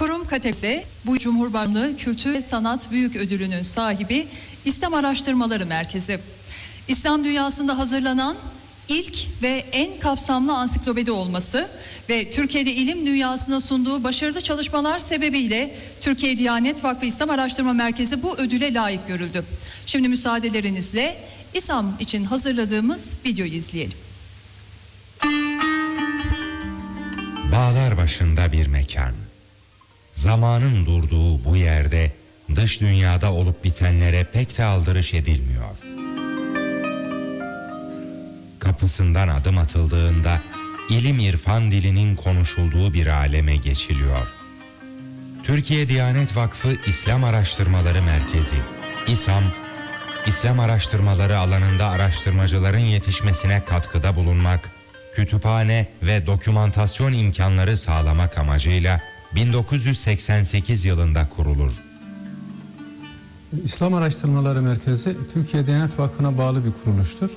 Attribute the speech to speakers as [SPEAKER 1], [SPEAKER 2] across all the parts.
[SPEAKER 1] Kurum kategorisi bu Cumhurbaşkanlığı Kültür ve Sanat Büyük Ödülü'nün sahibi İslam Araştırmaları Merkezi. İslam dünyasında hazırlanan ilk ve en kapsamlı ansiklopedi olması ve Türkiye'de ilim dünyasına sunduğu başarılı çalışmalar sebebiyle Türkiye Diyanet Vakfı İslam Araştırma Merkezi bu ödüle layık görüldü. Şimdi müsaadelerinizle İSAM için hazırladığımız videoyu izleyelim.
[SPEAKER 2] Bağlar başında bir mekan. Zamanın durduğu bu yerde dış dünyada olup bitenlere pek de aldırış edilmiyor. Kapısından adım atıldığında ilim irfan dilinin konuşulduğu bir aleme geçiliyor. Türkiye Diyanet Vakfı İslam Araştırmaları Merkezi, İSAM, İslam araştırmaları alanında araştırmacıların yetişmesine katkıda bulunmak, kütüphane ve dokümantasyon imkanları sağlamak amacıyla 1988 yılında kurulur.
[SPEAKER 3] İslam Araştırmaları Merkezi Türkiye Diyanet Vakfı'na bağlı bir kuruluştur.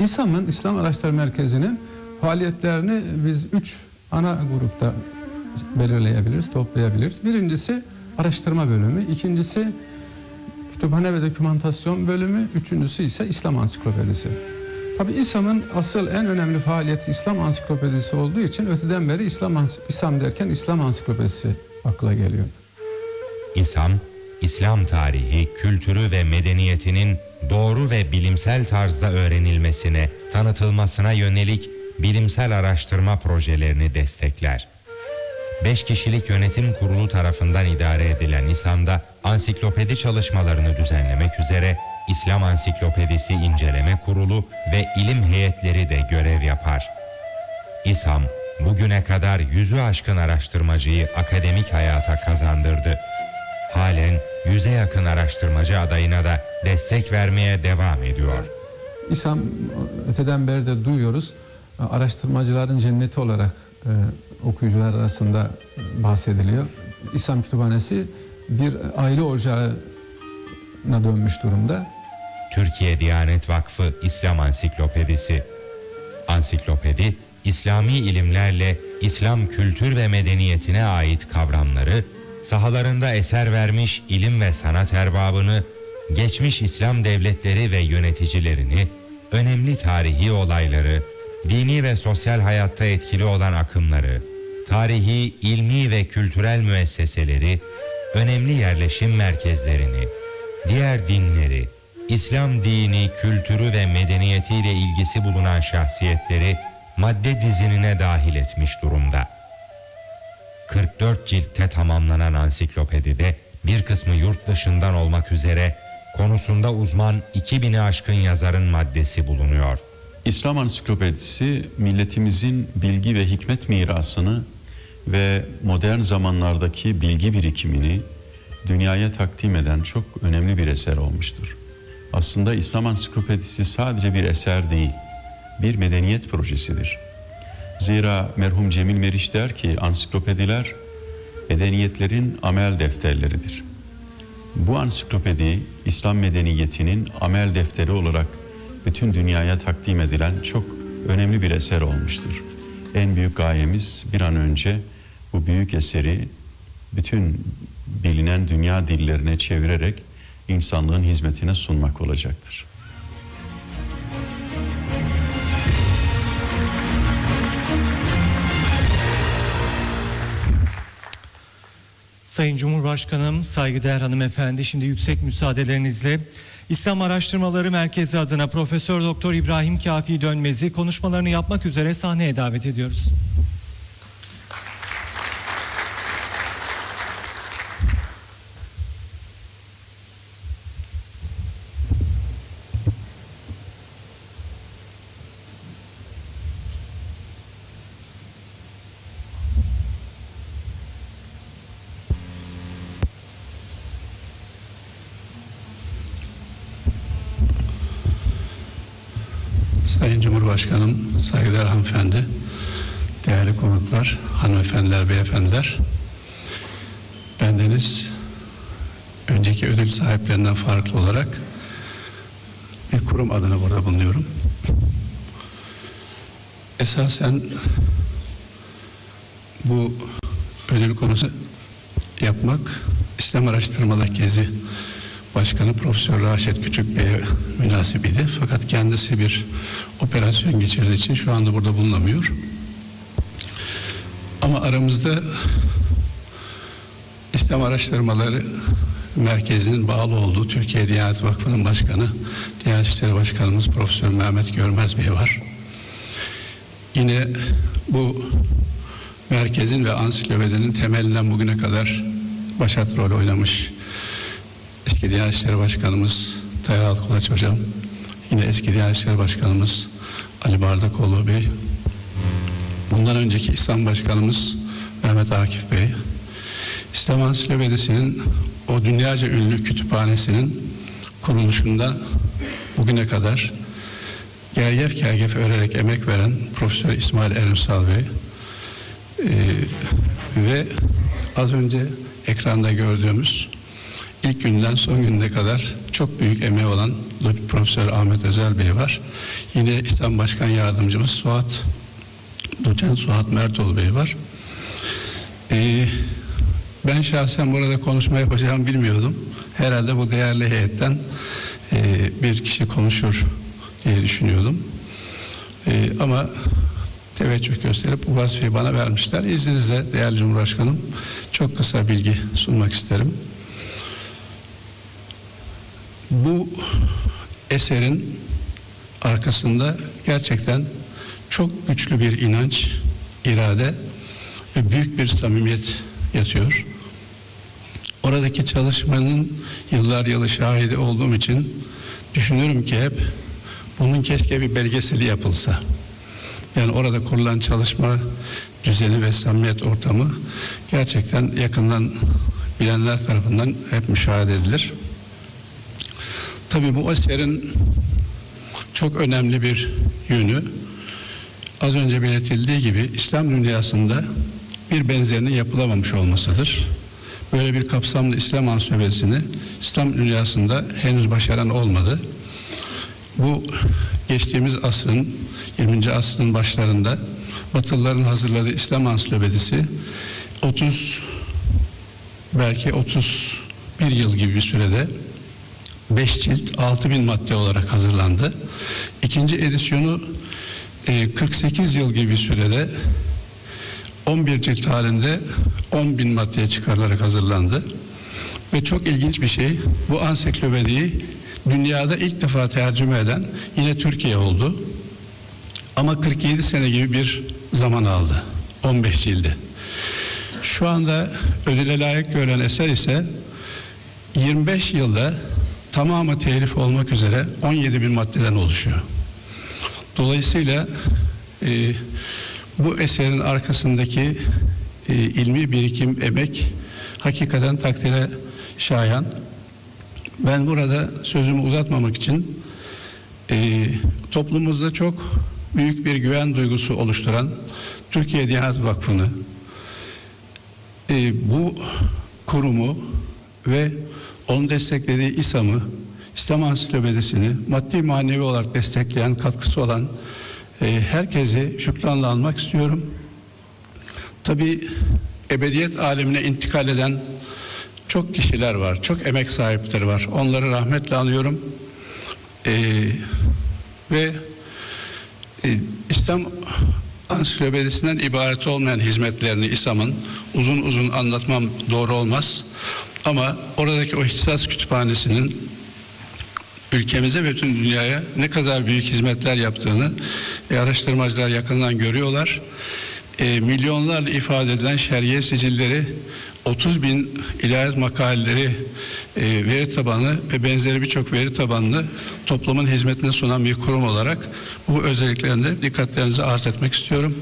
[SPEAKER 3] İSAM'ın İslam Araştırma Merkezi'nin faaliyetlerini biz üç ana grupta belirleyebiliriz, toplayabiliriz. Birincisi araştırma bölümü, ikincisi kütüphane ve dokümantasyon bölümü, üçüncüsü ise İslam Ansiklopedisi. Tabi İSAM'ın asıl en önemli faaliyeti İslam Ansiklopedisi olduğu için öteden beri İslam, İSAM derken İslam Ansiklopedisi akla geliyor.
[SPEAKER 2] İslam, İslam tarihi, kültürü ve medeniyetinin doğru ve bilimsel tarzda öğrenilmesine, tanıtılmasına yönelik bilimsel araştırma projelerini destekler. Beş kişilik yönetim kurulu tarafından idare edilen İSAM'da ansiklopedi çalışmalarını düzenlemek üzere İslam Ansiklopedisi İnceleme Kurulu ve ilim heyetleri de görev yapar. İSAM bugüne kadar yüzü aşkın araştırmacıyı akademik hayata kazandırdı. Halen yüze yakın araştırmacı adayına da destek vermeye devam ediyor.
[SPEAKER 3] İSAM öteden beri de duyuyoruz. Araştırmacıların cenneti olarak e, okuyucular arasında e, bahsediliyor. İSAM Kütüphanesi bir aile ocağına dönmüş durumda.
[SPEAKER 2] Türkiye Diyanet Vakfı İslam Ansiklopedisi. Ansiklopedi, İslami ilimlerle İslam kültür ve medeniyetine ait kavramları, sahalarında eser vermiş ilim ve sanat erbabını, geçmiş İslam devletleri ve yöneticilerini, önemli tarihi olayları, dini ve sosyal hayatta etkili olan akımları, tarihi, ilmi ve kültürel müesseseleri, önemli yerleşim merkezlerini, diğer dinleri, İslam dini, kültürü ve medeniyetiyle ilgisi bulunan şahsiyetleri madde dizinine dahil etmiş durumda. 44 ciltte tamamlanan ansiklopedide bir kısmı yurt dışından olmak üzere konusunda uzman 2000'i aşkın yazarın maddesi bulunuyor.
[SPEAKER 4] İslam Ansiklopedisi milletimizin bilgi ve hikmet mirasını ve modern zamanlardaki bilgi birikimini dünyaya takdim eden çok önemli bir eser olmuştur. Aslında İslam Ansiklopedisi sadece bir eser değil, bir medeniyet projesidir. Zira merhum Cemil Meriç der ki ansiklopediler medeniyetlerin amel defterleridir. Bu ansiklopedi İslam medeniyetinin amel defteri olarak bütün dünyaya takdim edilen çok önemli bir eser olmuştur. En büyük gayemiz bir an önce bu büyük eseri bütün bilinen dünya dillerine çevirerek insanlığın hizmetine sunmak olacaktır.
[SPEAKER 5] Sayın Cumhurbaşkanım, saygıdeğer hanımefendi, şimdi yüksek müsaadelerinizle İslam Araştırmaları Merkezi adına Profesör Doktor İbrahim Kafi Dönmez'i konuşmalarını yapmak üzere sahneye davet ediyoruz.
[SPEAKER 6] Sayın Cumhurbaşkanım, saygıdeğer hanımefendi, değerli konuklar, hanımefendiler, beyefendiler. Bendeniz önceki ödül sahiplerinden farklı olarak bir kurum adına burada bulunuyorum. Esasen bu ödül konusu yapmak İslam Araştırmalar Gezi Başkanı Profesör Raşit Küçük Bey'e münasip idi. Fakat kendisi bir operasyon geçirdiği için şu anda burada bulunamıyor. Ama aramızda İslam Araştırmaları Merkezi'nin bağlı olduğu Türkiye Diyanet Vakfı'nın başkanı, Diyanet İşleri Başkanımız Profesör Mehmet Görmez Bey var. Yine bu merkezin ve ansiklopedinin temelinden bugüne kadar başat rol oynamış eski Diyanet İşleri Başkanımız Tayyar Kulaç Hocam, yine eski Diyanet İşleri Başkanımız Ali Bardakoğlu Bey, bundan önceki İslam Başkanımız Mehmet Akif Bey, İslam Ansiklopedisi'nin o dünyaca ünlü kütüphanesinin kuruluşunda bugüne kadar gergef gergef örerek emek veren Profesör İsmail Erimsal Bey ee, ve az önce ekranda gördüğümüz ilk günden son gününe kadar çok büyük emeği olan Profesör Ahmet Özel Bey var. Yine İslam Başkan Yardımcımız Suat Doçent Suat Mertoğlu Bey var. Ee, ben şahsen burada konuşma yapacağımı bilmiyordum. Herhalde bu değerli heyetten e, bir kişi konuşur diye düşünüyordum. E, ama teveccüh gösterip bu vazifeyi bana vermişler. İzninizle değerli Cumhurbaşkanım çok kısa bilgi sunmak isterim. Bu eserin arkasında gerçekten çok güçlü bir inanç, irade ve büyük bir samimiyet yatıyor. Oradaki çalışmanın yıllar yılı şahidi olduğum için düşünüyorum ki hep bunun keşke bir belgeseli yapılsa. Yani orada kurulan çalışma düzeni ve samimiyet ortamı gerçekten yakından bilenler tarafından hep müşahede edilir. Tabii bu eserin çok önemli bir yönü az önce belirtildiği gibi İslam dünyasında bir benzerinin yapılamamış olmasıdır. Böyle bir kapsamlı İslam ansiklopedisini İslam dünyasında henüz başaran olmadı. Bu geçtiğimiz asrın 20. asrın başlarında Batılıların hazırladığı İslam ansiklopedisi 30 belki 31 yıl gibi bir sürede 5 cilt 6000 madde olarak hazırlandı. İkinci edisyonu e, 48 yıl gibi sürede 11 cilt halinde 10 bin maddeye çıkarılarak hazırlandı. Ve çok ilginç bir şey, bu ansiklopediyi dünyada ilk defa tercüme eden yine Türkiye oldu. Ama 47 sene gibi bir zaman aldı. 15 cildi. Şu anda ödüle layık görülen eser ise 25 yılda tamamı telif olmak üzere 17 bin maddeden oluşuyor. Dolayısıyla e, bu eserin arkasındaki e, ilmi birikim, emek hakikaten takdire şayan. Ben burada sözümü uzatmamak için e, toplumumuzda çok büyük bir güven duygusu oluşturan Türkiye Diyanet Vakfı'nı e, bu kurumu ve onun desteklediği İSAM'ı, İslam Ansiklopedisini maddi manevi olarak destekleyen, katkısı olan e, herkesi şükranla almak istiyorum. Tabi ebediyet alemine intikal eden çok kişiler var, çok emek sahipleri var. Onları rahmetle anıyorum. E, ve e, İslam Ansiklopedisinden ibaret olmayan hizmetlerini İslam'ın uzun uzun anlatmam doğru olmaz. Ama oradaki o ihtisas kütüphanesinin ülkemize ve tüm dünyaya ne kadar büyük hizmetler yaptığını e, araştırmacılar yakından görüyorlar. E, milyonlarla ifade edilen şer'iye sicilleri, 30 bin ilahiyat makaleleri, e, veri tabanı ve benzeri birçok veri tabanını toplumun hizmetine sunan bir kurum olarak bu özelliklerinde dikkatlerinizi arz etmek istiyorum.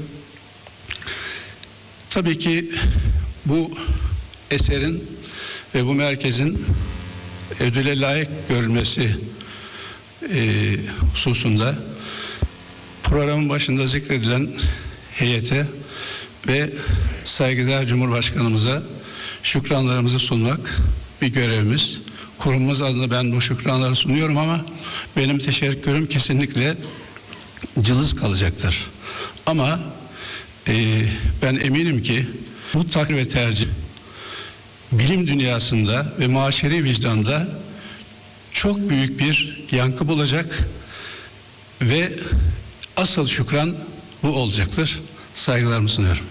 [SPEAKER 6] Tabii ki bu eserin ve bu merkezin ödüle layık görülmesi e, hususunda programın başında zikredilen heyete ve saygıdeğer Cumhurbaşkanımıza şükranlarımızı sunmak bir görevimiz. Kurumumuz adına ben bu şükranları sunuyorum ama benim teşekkürüm kesinlikle cılız kalacaktır. Ama e, ben eminim ki bu takdir ve tercih bilim dünyasında ve muaşeri vicdanda çok büyük bir yankı bulacak ve asıl şükran bu olacaktır. Saygılarımı sunuyorum.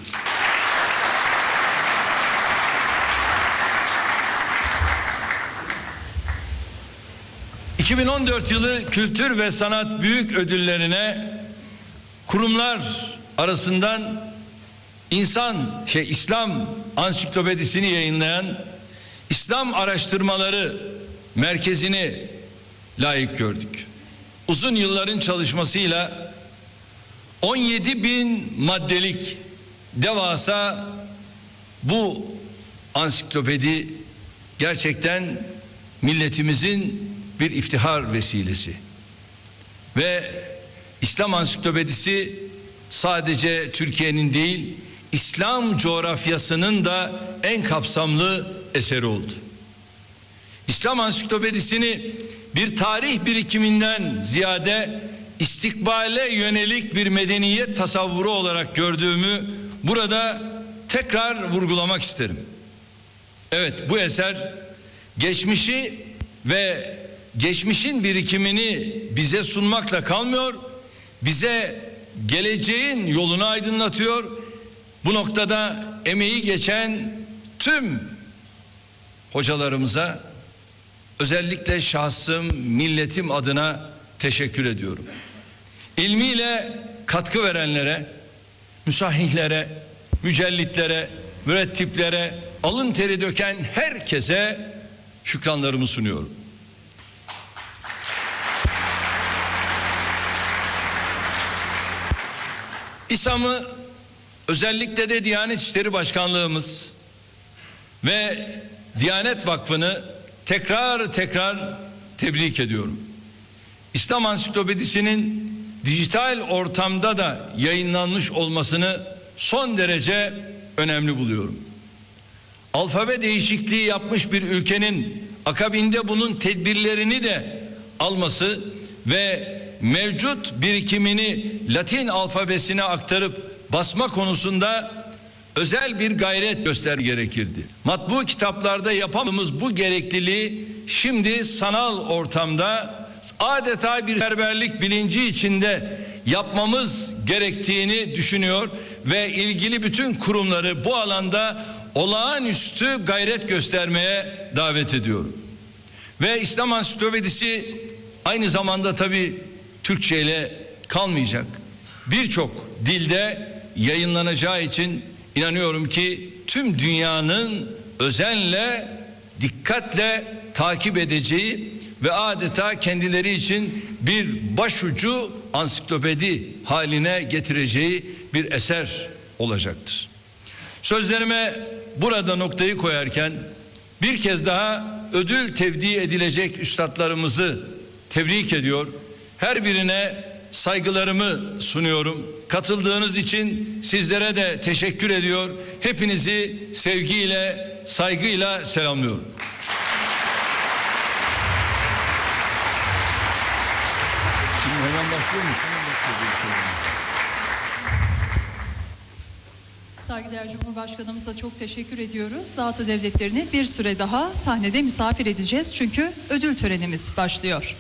[SPEAKER 7] ...2014 yılı kültür ve sanat büyük ödüllerine... ...kurumlar arasından... ...insan şey İslam ansiklopedisini yayınlayan... ...İslam araştırmaları merkezini layık gördük. Uzun yılların çalışmasıyla 17 bin maddelik devasa bu ansiklopedi gerçekten milletimizin bir iftihar vesilesi. Ve İslam ansiklopedisi sadece Türkiye'nin değil İslam coğrafyasının da en kapsamlı eseri oldu. İslam ansiklopedisini bir tarih birikiminden ziyade istikbale yönelik bir medeniyet tasavvuru olarak gördüğümü burada tekrar vurgulamak isterim. Evet bu eser geçmişi ve geçmişin birikimini bize sunmakla kalmıyor, bize geleceğin yolunu aydınlatıyor. Bu noktada emeği geçen tüm hocalarımıza özellikle şahsım, milletim adına teşekkür ediyorum. İlmiyle katkı verenlere, müsahihlere, mücellitlere, mürettiplere, alın teri döken herkese şükranlarımı sunuyorum. İSAM'ı özellikle de Diyanet İşleri Başkanlığımız ve Diyanet Vakfı'nı tekrar tekrar tebrik ediyorum. İslam Ansiklopedisi'nin dijital ortamda da yayınlanmış olmasını son derece önemli buluyorum. Alfabe değişikliği yapmış bir ülkenin akabinde bunun tedbirlerini de alması ve mevcut birikimini Latin alfabesine aktarıp basma konusunda özel bir gayret göster gerekirdi. Matbu kitaplarda yapamadığımız bu gerekliliği şimdi sanal ortamda adeta bir berberlik bilinci içinde yapmamız gerektiğini düşünüyor ve ilgili bütün kurumları bu alanda olağanüstü gayret göstermeye davet ediyorum. Ve İslam Ansiklopedisi aynı zamanda tabi Türkçe ile kalmayacak. Birçok dilde yayınlanacağı için inanıyorum ki tüm dünyanın özenle, dikkatle takip edeceği ve adeta kendileri için bir başucu ansiklopedi haline getireceği bir eser olacaktır. Sözlerime burada noktayı koyarken bir kez daha ödül tevdi edilecek üstadlarımızı tebrik ediyor. Her birine saygılarımı sunuyorum. Katıldığınız için sizlere de teşekkür ediyor. Hepinizi sevgiyle, saygıyla selamlıyorum. Şimdi hemen başlıyormuş.
[SPEAKER 1] Saygıdeğer Cumhurbaşkanımıza çok teşekkür ediyoruz. Zatı devletlerini bir süre daha sahnede misafir edeceğiz çünkü ödül törenimiz başlıyor.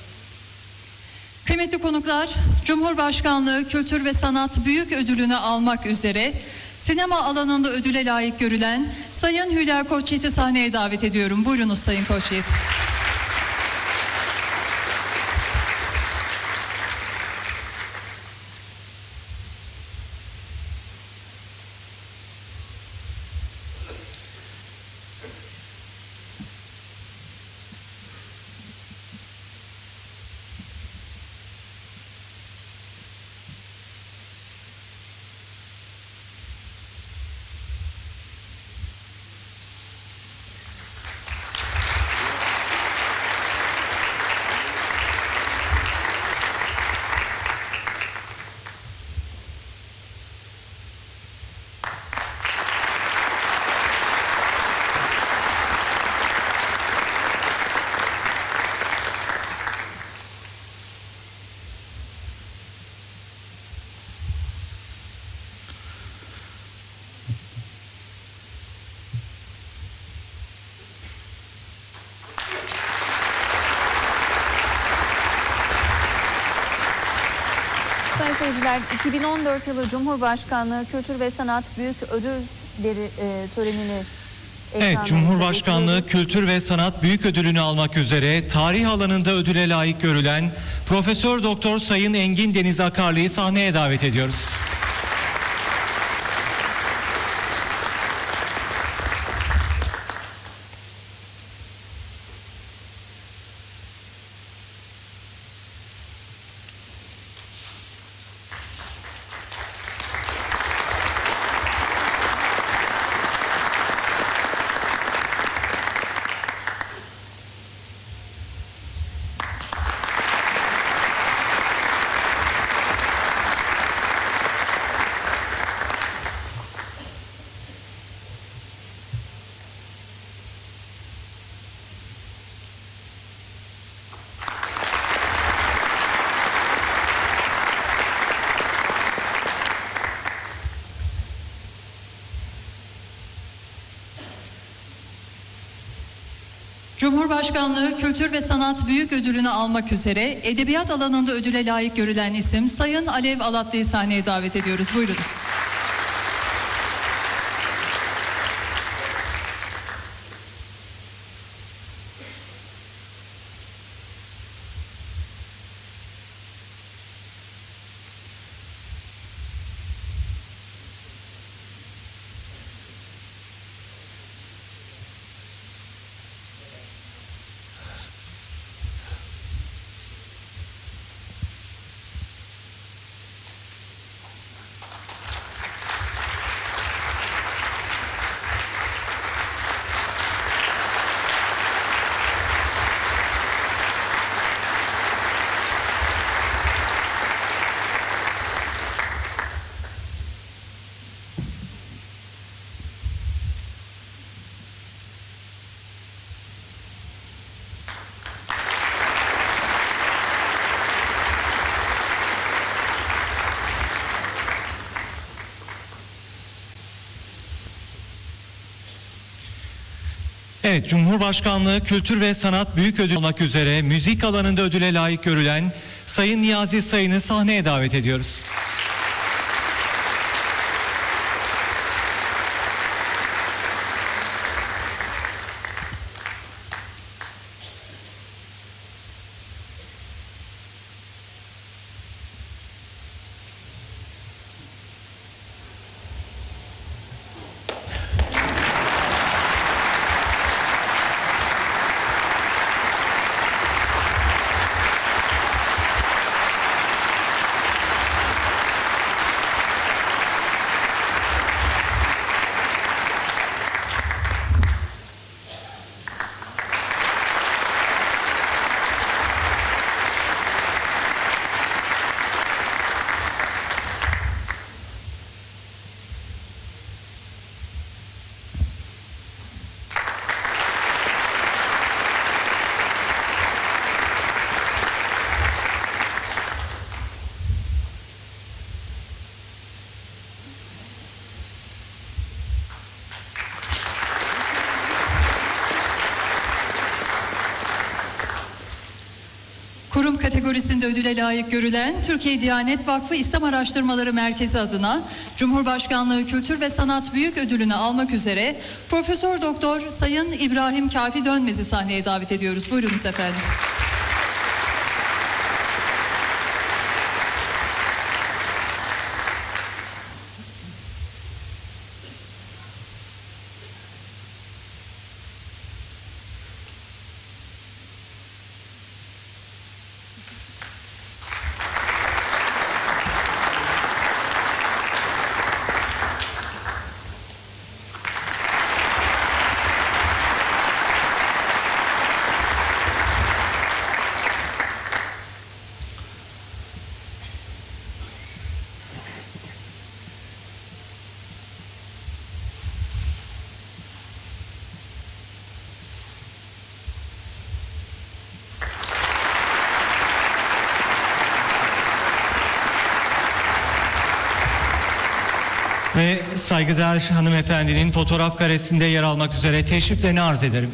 [SPEAKER 1] Kıymetli konuklar, Cumhurbaşkanlığı Kültür ve Sanat Büyük Ödülünü almak üzere sinema alanında ödüle layık görülen Sayın Hülya Koçyiğit'i sahneye davet ediyorum. Buyurunuz Sayın Koçyiğit.
[SPEAKER 8] Sayın seyirciler, 2014 yılı Cumhurbaşkanlığı Kültür ve Sanat Büyük Ödülleri e, törenini
[SPEAKER 5] Evet, Cumhurbaşkanlığı. Kültür ve Sanat Büyük Ödülünü almak üzere tarih alanında ödüle layık görülen Profesör Doktor Sayın Engin Deniz Akarlı'yı sahneye davet ediyoruz.
[SPEAKER 1] Cumhurbaşkanlığı Kültür ve Sanat Büyük Ödülünü almak üzere edebiyat alanında ödüle layık görülen isim Sayın Alev Alatlı'yı sahneye davet ediyoruz. Buyurunuz.
[SPEAKER 5] Evet, Cumhurbaşkanlığı Kültür ve Sanat Büyük Ödülü almak üzere müzik alanında ödüle layık görülen Sayın Niyazi Sayın'ı sahneye davet ediyoruz.
[SPEAKER 1] Kurum kategorisinde ödüle layık görülen Türkiye Diyanet Vakfı İslam Araştırmaları Merkezi adına Cumhurbaşkanlığı Kültür ve Sanat Büyük Ödülünü almak üzere Profesör Doktor Sayın İbrahim Kafi Dönmez'i sahneye davet ediyoruz. Buyurunuz efendim.
[SPEAKER 5] Ve saygıdeğer hanımefendinin fotoğraf karesinde yer almak üzere teşriflerini arz ederim.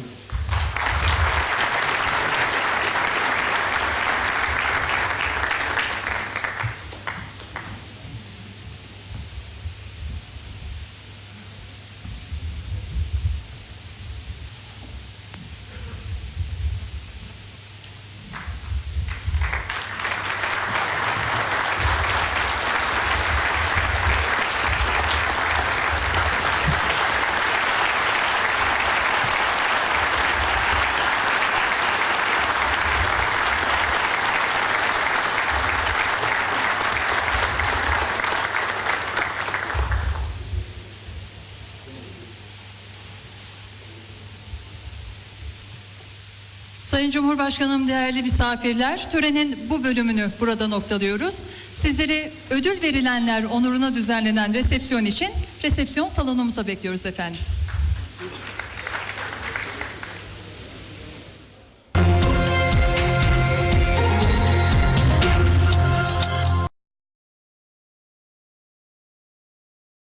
[SPEAKER 1] Sayın Cumhurbaşkanım, değerli misafirler, törenin bu bölümünü burada noktalıyoruz. Sizleri ödül verilenler onuruna düzenlenen resepsiyon için resepsiyon salonumuza bekliyoruz efendim.